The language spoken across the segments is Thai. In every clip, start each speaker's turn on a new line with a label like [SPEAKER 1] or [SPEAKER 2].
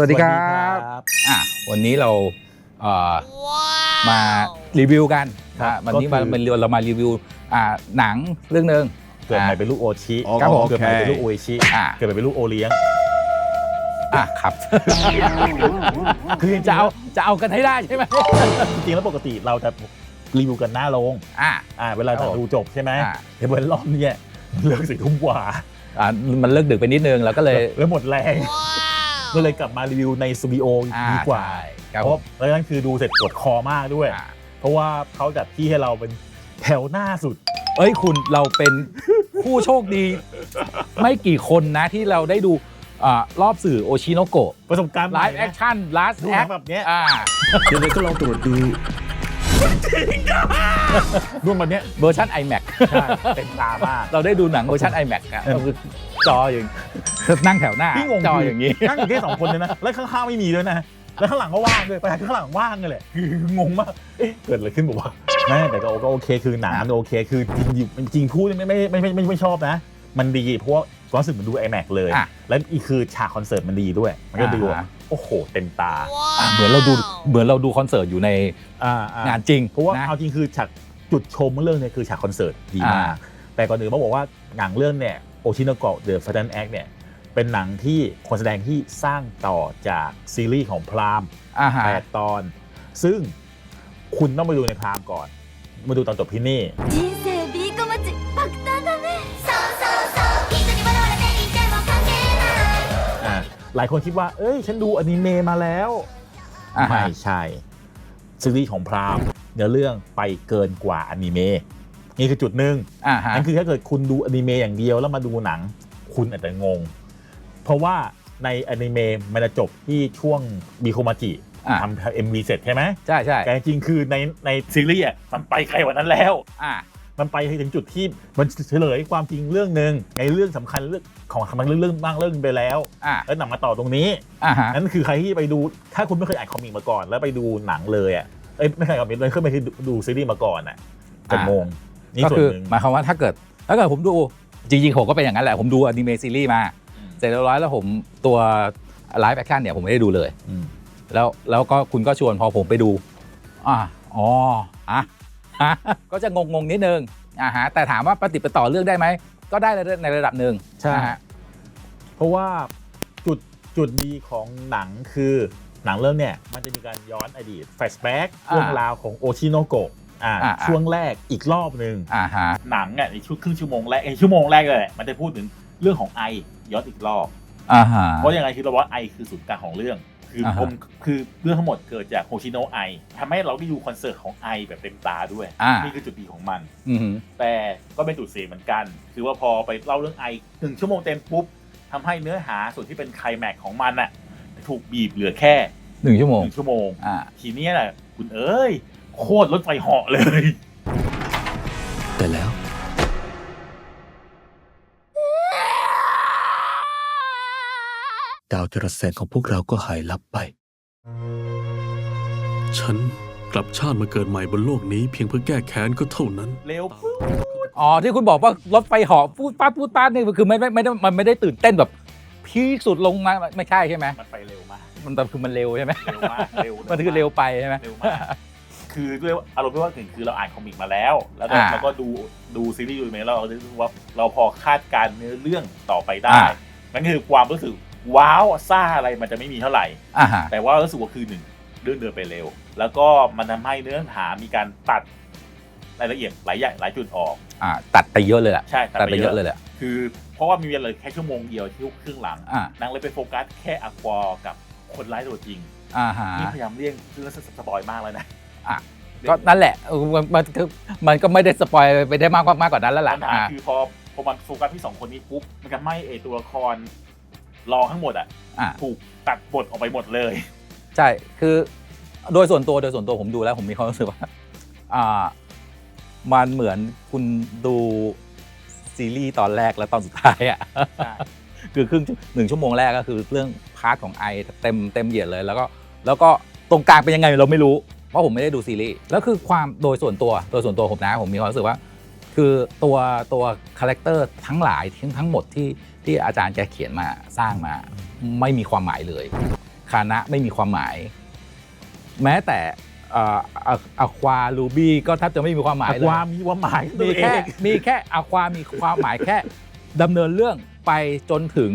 [SPEAKER 1] วัสดีครั
[SPEAKER 2] สวัสดี
[SPEAKER 1] บ
[SPEAKER 2] ครับ
[SPEAKER 1] อะวันนี้เราเอ่อมารีวิวกัน
[SPEAKER 2] ครับ
[SPEAKER 1] นะวันนี้
[SPEAKER 2] ก็
[SPEAKER 1] มา
[SPEAKER 2] คือ
[SPEAKER 1] เป็นเรามารีวิวอ่าหนังเรื่องหนึ่ง
[SPEAKER 2] เกิดใหม่เป็นลูกโอชิ
[SPEAKER 1] ครับผม
[SPEAKER 2] เกิดใหม่เป็นลูกโออิชิ
[SPEAKER 1] อ่า
[SPEAKER 2] เกิดใหม่เป็นลูกโอเลี้ยง
[SPEAKER 1] อะครับ
[SPEAKER 2] คือจริงๆ
[SPEAKER 1] จะเอาจะเอากันให้ได้ใช่ไหม
[SPEAKER 2] จริงๆแล้วปกติเราจะรีวิวกันหน้าโรง
[SPEAKER 1] อะ
[SPEAKER 2] อ่าเวลา
[SPEAKER 1] ครับผม
[SPEAKER 2] ดูจบใช่ไหม
[SPEAKER 1] อ่า
[SPEAKER 2] แต่เวลารอบเนี้ยเลิกสี่ทุ่มกว่า
[SPEAKER 1] อะมันเลิกดึกไปนิดนึงเราก็เลย
[SPEAKER 2] แล้วหมดแรง ก็เลยกลับมารีวิวในสตูดิโอ
[SPEAKER 1] อ่
[SPEAKER 2] ดีกว่า
[SPEAKER 1] ใช่ครับ
[SPEAKER 2] เพ
[SPEAKER 1] ผ
[SPEAKER 2] ราะ
[SPEAKER 1] ม
[SPEAKER 2] แล้วนั่นคือดูเสร็จปวดคอมากด้วย
[SPEAKER 1] อะ
[SPEAKER 2] เพราะว่าเขาจัดที่ให้เราเป็นแถวหน้าสุด
[SPEAKER 1] เอ้ยคุณเราเป็นผู้โชคดี ไม่กี่คนนะที่เราได้ดูอ่ารอบสื่อโอชิโนโกะ
[SPEAKER 2] ประสบการณ์ให
[SPEAKER 1] ไล
[SPEAKER 2] ม่
[SPEAKER 1] ฟ์แอ
[SPEAKER 2] นะ
[SPEAKER 1] คชั่น last
[SPEAKER 2] ดูหนัง
[SPEAKER 1] act
[SPEAKER 2] แบบเนี้ย
[SPEAKER 1] อ่า
[SPEAKER 3] ยังไงก็ลองตรวจดู
[SPEAKER 2] ร่วมแบบเนี้ย
[SPEAKER 1] เวอร์ชัน iMac
[SPEAKER 2] ใช่เต็มตามาก
[SPEAKER 1] เราได้ดูหนังเวอร์ชัน iMac อะคือจออย่างนั่งแถวหน้า
[SPEAKER 2] พี่งง
[SPEAKER 1] จออย่างนี้
[SPEAKER 2] นั่งอยู่แค่สองคนเลยนะ แล้วข้างๆไม่มีด้วยนะ แล้วข้างหลังก็ว่างด้วยประธานข้างหลังว่างเลยแหละคืองงมากเอ๊ะเกิดอะไรขึ้นบอกว่าแม่แต่ก็ก็โอเคคือหนังมันโอเคคือจริงๆจริงๆพูดไม่ไม่ไม่ไม่ไม่ไม่ชอบนะ มันดีเพราะว่าความรู้สึกมันดู iMac เลย
[SPEAKER 1] อะ
[SPEAKER 2] แล้วอีกคือฉากคอนเสิร์ตมันดีด้วย มันก็ดู
[SPEAKER 1] อ่า
[SPEAKER 2] โอ้โหเต็มตา
[SPEAKER 1] อะเหมือนเราดู เหมือนเราดูคอนเสิร์ตอยู่ในงานจริง
[SPEAKER 2] เพราะว่าเอาจริงคือฉากจุดชมเรื่องเนี่ยคือฉากคอนเสิร์ตดีมากแต่ก่อนอื่นต้องบอกว่าหนังเรื่องเนี่ยโอชินากะเดอะฟัตันแอคเนี่ยเป็นหนังที่คนแสดงที่สร้างต่อจากซีรีส์ของพรามแปดตอน ซึ่งคุณต้องไปดูในพรามก่อน มาดูตอนจบที่นี่หลายคนคิดว่า เอ้ย ฉันดูอนิเมะมาแล้ว
[SPEAKER 1] อ่าฮะ
[SPEAKER 2] ไม่ใช่ซีรีส์ของพรามเนื้อเรื่องไปเกินกว่าอนิเมะนี่คือจุดหนึ่ง
[SPEAKER 1] อ่าฮะ
[SPEAKER 2] นั่นคือถ้าเกิดคุณดูอนิเมะอย่างเดียวแล้วมาดูหนัง คุณอาจจะงง เพราะว่าในอนิเมะมันจะจบที่ช่วงบีโคมาจิ
[SPEAKER 1] อ่า
[SPEAKER 2] ทำเอ็มวีเสร็จใช่ไหม
[SPEAKER 1] ใช่ใช่
[SPEAKER 2] แต่จริงๆคือในในซีรีส์อะมันไปไกลกว่านั้นแล้ว
[SPEAKER 1] อ่า
[SPEAKER 2] มันไปถึงจุดที่มันเฉลยความจริงเรื่องหนึ่งในเรื่องสำคัญเรื่องของมันเรื่องเรื่องบ้างเรื่องหนึ่งไปแล้ว
[SPEAKER 1] อ่า
[SPEAKER 2] แล้วหนังมาต่อตรงนี้
[SPEAKER 1] อ่าฮะ
[SPEAKER 2] นั่นคือใครที่ไปดูถ้าคุณไม่เคยอ่านคอมิกมาก่อน แล้วไปดูหนังเลยอะเอ้ยไม่เคยคอมิกเลยเคยไปดูซีรีส์มาก่อนอะจะงงนี่
[SPEAKER 1] ก็
[SPEAKER 2] ส่วน
[SPEAKER 1] คือ
[SPEAKER 2] หนึ่ง
[SPEAKER 1] หมายความว่าถ้าเกิดถ้าเกิดผมดูจริงๆผมก็เป็นอย่างนั้นแหละผมดูอนิเมะซีรีส์มาเสร็จเรียบร้อยแล้วผมตัวไลฟ์แอคชั่นเนี่ยผมไม่ได้ดูเลย
[SPEAKER 2] อืม
[SPEAKER 1] แล้วแล้วก็คุณก็ชวนพอผมไปดูอ่าอ๋ออะฮะ ก็จะงงงๆนิดนึงอ่าฮะแต่ถามว่าปฏิดประต่อเรื่องได้ไหม ก็ได้ในระดับหนึ่ง
[SPEAKER 2] ใช่
[SPEAKER 1] นะฮะ
[SPEAKER 2] เพราะว่าจุดจุดดีของหนังคือหนังเรื่องเนี่ยมันจะมีการย้อนอดีตแฟลชแบ็กเรื่องราวของโอชิโนโกะอ่าช่วงแรกอีกรอบหนึ่ง
[SPEAKER 1] อ่าฮะ
[SPEAKER 2] หนังอะในช่วงครึ่งชั่วโมงแรกไอ้ชั่วโมงแรกเลยมันจะพูดถึงเรื่องของไอย้อนอีกรอบ
[SPEAKER 1] อ่าฮะ
[SPEAKER 2] เพราะยังไงคือเราว่าไอคือศูนย์กลางของเรื่อง คือ
[SPEAKER 1] อ่าฮะ
[SPEAKER 2] ผมคือเรื่องทั้งหมดเกิดจากโฮชิโนะไอทำให้เราได้ดูคอนเสิร์ตของไอแบบเต็มตาด้วย
[SPEAKER 1] อ่า
[SPEAKER 2] นี่คือจุดดีของมัน
[SPEAKER 1] อืมฮึ
[SPEAKER 2] แต่ก็เป็นจุดเสียเหมือนกัน คือว่าพอไปเล่าเรื่องไอหนึ่งชั่วโมงเต็มปุ๊บทำให้เนื้อหาส่วนที่เป็นไคลแม็กซ์ของมันน่ะถูกบีบเหลือแค่
[SPEAKER 1] หนึ่งชั่วโมง
[SPEAKER 2] หนึ่งชั่วโมง
[SPEAKER 1] อ่า
[SPEAKER 2] ทีเนี้ยแหละคุณเอ้ย โคตรรถไฟเหาะเลย
[SPEAKER 3] แต่แล้ว ดาวจรัสแสงของพวกเราก็หายลับไป ฉันกลับชาติมาเกิดใหม่บนโลกนี้เพียงเพื่อแก้แค้นก็เท่านั้น
[SPEAKER 2] เร็ว
[SPEAKER 1] อ๋อที่คุณบอกว่ารถไฟเหาะพูดป้าดพูดป้าดนี่คือไม่ไม่ไม่ได้มันไม่ได้ตื่นเต้นแบบพีคสุดลงมาไม่ใช่ใช่ไหม
[SPEAKER 2] มันไปเร็วมาก
[SPEAKER 1] มันแต่คือมันเร็วใช่ไหม
[SPEAKER 2] เร็วมากเร็ว
[SPEAKER 1] มันคือเร็วไปใช่ไหม
[SPEAKER 2] เร็วมากคือด้วยอารมณ์ที่ว่าถึงคือเราอ่านคอมิกมาแล้ว แล้วก็
[SPEAKER 1] อ่า
[SPEAKER 2] เราก็ดูดูซีรีส์ดูเมแล้วเราจะรู้ว่าเราพอคาดการณ์เนื้อเรื่องต่อไปได้
[SPEAKER 1] อ่า
[SPEAKER 2] นั่นคือความรู้สึก ว้าวซ่าอะไรมันจะไม่มีเท่าไหร่
[SPEAKER 1] อ่าฮะ
[SPEAKER 2] แต่ว่ารู้สึกว่าคือหนึ่งเรื่องเดินไปเร็ว แล้วก็มันทำให้เนื้อหามีการตัดรายละเอียดหลายอย่างหลายจุดออก
[SPEAKER 1] อ่าตัดไปเยอะเลยแหละ
[SPEAKER 2] ใช่
[SPEAKER 1] ตัดไปเยอะเลยแหละ
[SPEAKER 2] คือ เพราะว่ามีเวลาแค่ชั่วโมงเดียวที่ครึ่งหลัง
[SPEAKER 1] อ่า
[SPEAKER 2] นางเลยไปโฟกัสแค่อควอกับคนร้ายตัวจริง
[SPEAKER 1] อ่าฮะ
[SPEAKER 2] นี่พยายามเลี่ยงเรื่องสปอยมากแล้วนะ
[SPEAKER 1] อะก็นั่นแหละเออมันมันคือมันก็ไม่ได้สปอยไปได้มากกว่ามากกว่านั้นแล้ว
[SPEAKER 2] ปั
[SPEAKER 1] ล่ะ
[SPEAKER 2] ญหา
[SPEAKER 1] อ่า
[SPEAKER 2] คือพอพอมันโฟกัสที่สองคนนี้ปุ๊บมันทำให้ไอตัวละคร รองทั้งหมดอะ
[SPEAKER 1] อ่า
[SPEAKER 2] ถูกตัดบทออกไปหมดเลย
[SPEAKER 1] ใช่ คือโดยส่วนตัวโดยส่วนตัวผมดูแล้วผมมีความรู้สึกว่า อ่า มันเหมือนคุณดูซีรีส์ตอนแรกและตอนสุดท้ายอะ
[SPEAKER 2] ใช่
[SPEAKER 1] คือครึ่งหนึ่งชั่วโมงแรกก็คือเรื่องพาร์ทของไอเต็มเต็มเหยียดเลย แล้วก็แล้วก็ตรงกลางเป็นยังไงเราไม่รู้ เพราะผมไม่ได้ดูซีรีส์แล้วคือความโดยส่วนตัวโดยส่วนตัวผมนะผมมีความรู้สึกว่า คือตัวตัวคาแรคเตอร์ทั้งหลายทั้งทั้งหมดที่ ที่อาจารย์แกเขียนมาสร้างมา ไม่มีความหมายเลยคานะไม่มีความหมาย แม้แต่อะควาลูบี้ก็แทบจะไม่มีความหมาย
[SPEAKER 2] แต่
[SPEAKER 1] เลย
[SPEAKER 2] ความมีความหมายตั
[SPEAKER 1] มี
[SPEAKER 2] วเอ
[SPEAKER 1] แค่
[SPEAKER 2] ง
[SPEAKER 1] มีแค่อะความีความหมายแค่ดำเนินเรื่องไปจนถึง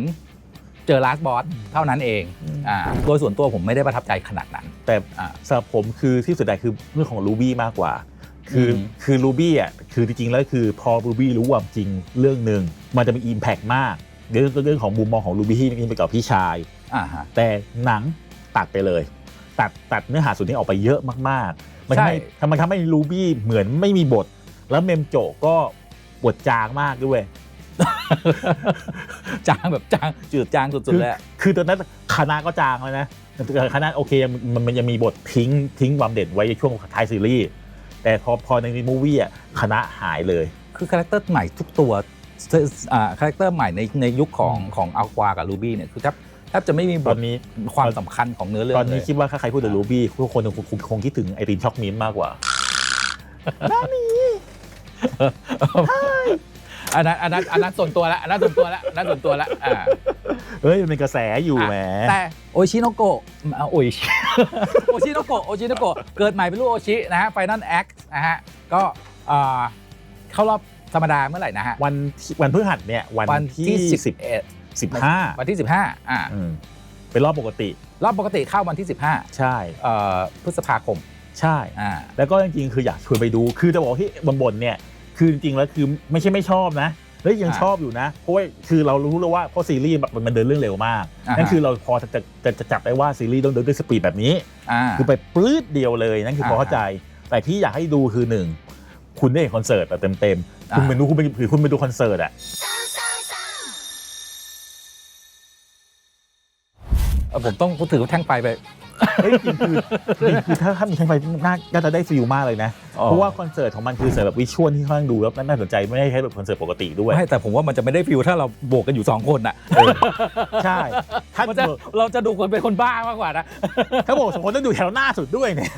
[SPEAKER 1] เจอลาสบอสเท่านั้นเองอ่าโดยส่วนตัวผมไม่ได้ประทับใจขนาดนั้น
[SPEAKER 2] แต่
[SPEAKER 1] อ่า
[SPEAKER 2] สำหรับผมคือที่สุดแต่คือเรื่องของ Ruby มากกว่า คืออ
[SPEAKER 1] ม
[SPEAKER 2] คือ Ruby อะคือจริงๆแล้วคือพอ Ruby รู้ความจริงเรื่องหนึ่งมันจะมี Impact มาก เรื่องเรื่องของมุมมองของ Ruby ที่มีไปกับพี่ชาย
[SPEAKER 1] อ่าฮะ
[SPEAKER 2] แต่หนังตัดไปเลย ตัดตัดเนื้อหาส่วนนี้ออกไปเยอะมากๆ มันทำให้
[SPEAKER 1] ใช่
[SPEAKER 2] ทำมันทำให้รูบี้เหมือนไม่มีบท แล้วเมมโจก็บทจางมากด้วย
[SPEAKER 1] จางแบบจางจืดจางสุด
[SPEAKER 2] คือ
[SPEAKER 1] ๆเลยอะ
[SPEAKER 2] คือตอนนั้นคณะก็จางเลยนะคณะโอเคมันมันยังมีบททิ้งทิ้งความเด่นไว้ในช่วงท้ายซีรีส์แต่พอพอในมูวี่อะคณะหายเลย
[SPEAKER 1] คือคาแรคเตอร์ใหม่ทุกตัวอ่า คาแรคเตอร์ใหม่ในในยุคของ
[SPEAKER 2] อืม
[SPEAKER 1] ของอัลควากับลูบี้เนี่ยคือแทบแทบจะไม่มีบ
[SPEAKER 2] ตอ
[SPEAKER 1] ท
[SPEAKER 2] นนี้
[SPEAKER 1] ความสำคัญของเนื้อเรื่อง
[SPEAKER 2] ตอนนี้
[SPEAKER 1] เลย
[SPEAKER 2] คิดว่าถ้าใครพูดถึงรูบี้ทุกคนคงคงคงคิดถึงไอติมช็อกมิ้นท์มากกว่า
[SPEAKER 1] อันนั้นอันนั้นอันนั้นส่วนตัวละอันนั้นส่วนตัวละอันนั้นส่วนตัวละอ่า
[SPEAKER 2] เฮ้ยมันเป็นกระแสอยู่แหม
[SPEAKER 1] แต่โอชิโนโกะอ่าโอชิโอชิโนโกะโอชิโนโกะเกิดใหม่เป็นลูกโอชินะฮะไฟนอลแอคนะฮะก็อ่าเข้ารอบ ธรรมดาเมื่อไหร่นะฮะ
[SPEAKER 2] วันที่วันพฤหัสเนี่ยวัน
[SPEAKER 1] วัน
[SPEAKER 2] ที่
[SPEAKER 1] ที่
[SPEAKER 2] สิบ
[SPEAKER 1] สิบเอ็ด
[SPEAKER 2] สิบห้า
[SPEAKER 1] วันที่ 15อ่า
[SPEAKER 2] อืมเป็นรอบปกติ
[SPEAKER 1] รอบปกติเข้าวันที่ 15
[SPEAKER 2] ใช่
[SPEAKER 1] เอ่อพฤษภาคม
[SPEAKER 2] ใช่
[SPEAKER 1] อ่า
[SPEAKER 2] แล้วก็จริงๆ คืออยากชวนไปดู คือจะบอกที่บนๆเนี่ย คือจริงๆ แล้วคือไม่ใช่ไม่ชอบนะเฮ้ยยัง
[SPEAKER 1] อ่า
[SPEAKER 2] ชอบอยู่นะ เพราะว่าคือเรารู้แล้วว่าเพราะซีรีส์มันมันเดินเรื่องเร็วมาก
[SPEAKER 1] อ่าฮะ
[SPEAKER 2] นั่นคือเราพอจะจะจะจะจับได้ว่าซีรีส์ต้องเดินด้วยสปีดแบบนี้
[SPEAKER 1] อ่า
[SPEAKER 2] คือไปปลื้ดเดียวเลยนั่นคือพอ
[SPEAKER 1] อ่า
[SPEAKER 2] เข้าใจ แต่ที่อยากให้ดูคือหนึ่ง คุณได้เห็นคอนเสิร์ตแบบเต็มๆคุณ
[SPEAKER 1] อ่า
[SPEAKER 2] เป็นดูคุณเป็นคือคุณไปดูคอนเสิร์ตอะ
[SPEAKER 1] เอ่อผมต้องถือแท่งไฟไป
[SPEAKER 2] เฮ้ยจริงๆคือจริงๆคือถ้าถ้ามีแท่งไฟน่าน่าจะได้ฟิลมากเลยนะ
[SPEAKER 1] อ๋อ
[SPEAKER 2] เพราะว่าคอนเสิร์ตของมันคือเสิร์ตแบบวิชวลที่ค่อนข้างดูแล้วน่าสนใจไม่ได้ใช้แบบคอนเสิร์ตปกติด้วย
[SPEAKER 1] ไม่แต่ผมว่ามันจะไม่ได้ฟิลถ้าเราโบกกันอยู่ 2 คนน่ะ
[SPEAKER 2] เออใช่ถ้า
[SPEAKER 1] มันจะเราจะดูคนเป็นคนบ้ามากกว่านะ
[SPEAKER 2] ถ้าบอกสมมติต้องดูแถวหน้าสุดด้วยเนี่ย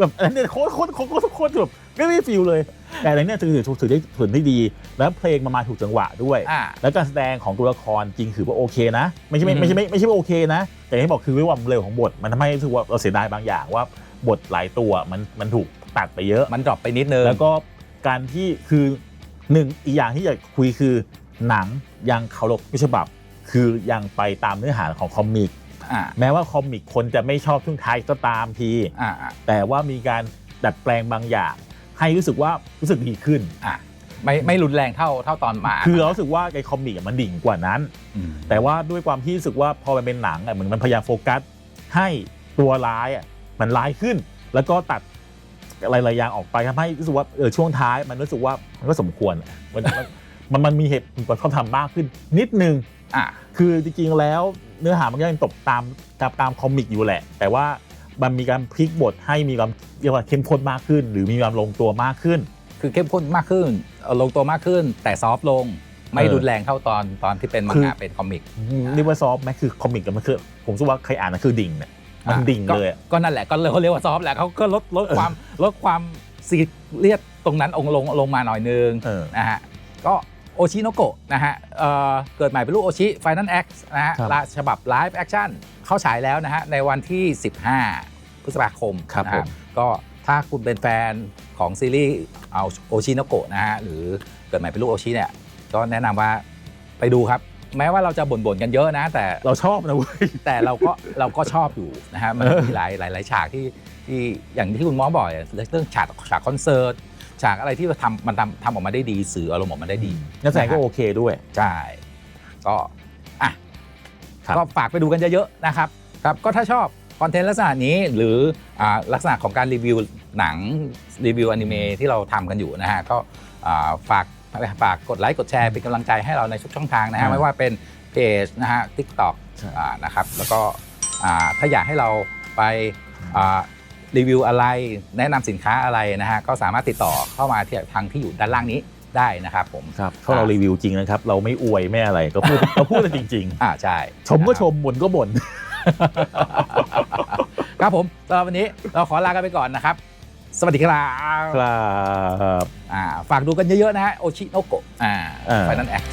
[SPEAKER 2] แบบอันนี้โคตรโคตรโคตรโคตรโคตรแบบไม่ได้ฟิลเลย แต่อะไรเนี่ยถือถือถือได้ถือได้ดี แล้วเพลงมันมาถูกจังหวะด้วย
[SPEAKER 1] อ่า
[SPEAKER 2] แล้วการแสดงของตัวละครจริงถือว่าโอเคนะ ไม่ใช่ไม่
[SPEAKER 1] อืม
[SPEAKER 2] ไม่ใช่ไม่ไม่ใช่ว่าโอเคนะ แต่ที่บอกคือด้วยความเร็วของบท มันทำให้รู้สึกว่าเราเสียดายบางอย่างว่าบทหลายตัวมันมันถูกตัดไปเยอะ
[SPEAKER 1] มันดรอปไปนิดนึง
[SPEAKER 2] แล้วก็การที่คือหนึ่งอีกอย่างที่อยากคุยคือหนังยังเคารพต้นฉบับ คือยังไปตามเนื้อหาของคอมิก
[SPEAKER 1] อ่า
[SPEAKER 2] แม้ว่าคอมิกคนจะไม่ชอบช่วงท้ายก็ตามที
[SPEAKER 1] อ่าอ่า
[SPEAKER 2] แต่ว่ามีการดัดแปลงบางอย่าง ให้รู้สึกว่ารู้สึกดีขึ้น
[SPEAKER 1] อ่าไม่ไม่รุนแรงเท่าเท่าตอนมา
[SPEAKER 2] คือเรารู้สึกว่าไอ้คอมิกอะมันดิ่งกว่านั้น
[SPEAKER 1] ม
[SPEAKER 2] แต่ว่าด้วยความที่รู้สึกว่าพอมันเป็นหนังอะเหมือนมันพยายามโฟกัส ให้ตัวร้ายอะมันร้ายขึ้น แล้วก็ตัดอะไรหลายอย่างออกไปทำให้รู้สึกว่าเออช่วงท้ายมันรู้สึกว่ามันก็สมควรอะมัน มันมันมันมีเหตุผลเขาทำมากขึ้นนิดนึง
[SPEAKER 1] อ่า
[SPEAKER 2] คือจริงๆแล้วเนื้อหามันก็ยังตกตามตามตามคอมิกอยู่แหละ แต่ว่ามันมีการพลิกบทให้มีความเรียกว่าเข้มข้นมากขึ้น หรือมีความลงตัวมากขึ้น
[SPEAKER 1] คือเข้มข้นมากขึ้นเอาลงตัวมากขึ้น แต่ซอฟต์ลง ไม่
[SPEAKER 2] เออ
[SPEAKER 1] รุนแรงเท่าตอนตอนที่เป็นมัง
[SPEAKER 2] คือ
[SPEAKER 1] งะเป็นคอมิก
[SPEAKER 2] เรียกว่าซอฟต์ไหมคือคอมิกกับมันคือผมรู้สึกว่าใครอ่านนะคือดิ่งเนี่ยมัน
[SPEAKER 1] อะ
[SPEAKER 2] ดิ่ง
[SPEAKER 1] ก็
[SPEAKER 2] เลยอะ
[SPEAKER 1] ก็นั่นแหละก็เลยเขาเรียกว่าซอฟต์แหละเขาก็ลดลดความลดความซีเรียสตรงนั้นองลงลงมาหน่อยนึง
[SPEAKER 2] เออ
[SPEAKER 1] นะฮะก็ โอชิโนโกะนะฮะเอ่อเกิดใหม่เป็นลูกโอชิไฟนัลแอคนะฮะ
[SPEAKER 2] ครับ
[SPEAKER 1] ละฉบับไลฟ์แอคชั่นเข้าฉายแล้วนะฮะในวันที่ 15 พฤษภาคม
[SPEAKER 2] ครับ
[SPEAKER 1] นะ
[SPEAKER 2] ผ
[SPEAKER 1] ฮะ
[SPEAKER 2] ม
[SPEAKER 1] ก็ถ้าคุณเป็นแฟนของซีรีส์เอาโอชิโนโกะนะฮะหรือเกิดใหม่เป็นลูกโอชิเนี่ยก็แนะนำว่าไปดูครับ แม้ว่าเราจะบ่นๆกันเยอะนะ แต่
[SPEAKER 2] เราชอบนะเว้ย
[SPEAKER 1] แต่เราก็เราก็ชอบอยู่นะฮะมันมีหลายหลายหลายฉากที่ที่อย่างที่คุณหมอบอกอะเรื่องฉากฉากคอนเสิร์ต ฉากอะไรที่ทำมันทำทำออกมาได้ดีสื่ออารมณ์ออกมาได้ดี
[SPEAKER 2] นักแสดงก็โอเคด้วย
[SPEAKER 1] ใช่ก็อะ
[SPEAKER 2] ครับ
[SPEAKER 1] ก็ฝากไปดูกันเยอะๆนะครับครับ ก็ถ้าชอบคอนเทนต์ลักษณะนี้หรืออ่าลักษณะของการรีวิวหนังรีวิวอนิเมะที่เราทำกันอยู่นะฮะก็อ่าฝากฝากกดไลค์กดแชร์เป็นกำลังใจให้เราในทุกช่องทางนะฮะ
[SPEAKER 2] อ่า
[SPEAKER 1] ไม่ว่าเป็นเพจนะฮะ TikTok
[SPEAKER 2] ใช่
[SPEAKER 1] อ่านะครับแล้วก็อ่าถ้าอยากให้เราไปอ่า รีวิวอะไร แนะนำสินค้าอะไรนะฮะก็สามารถติดต่อเข้ามาที่ทางที่อยู่ด้านล่างนี้ได้นะครับผม
[SPEAKER 2] ครับเพราะเรารีวิวจริงนะครับ เราไม่อวยไม่อะไรก็พูดเราพูดกันจริง
[SPEAKER 1] อ่าใช่
[SPEAKER 2] ๆชมก็ชมบ่นก็บ่น
[SPEAKER 1] ครับผมสำหรับวันนี้เราขอลากันไปก่อนนะครับ สวัสดีครับ
[SPEAKER 2] ครับ
[SPEAKER 1] อ่าฝากดูกันเยอะๆนะฮะโอชิโนโกะอ่า
[SPEAKER 2] อ่า
[SPEAKER 1] ไฟนัลแอค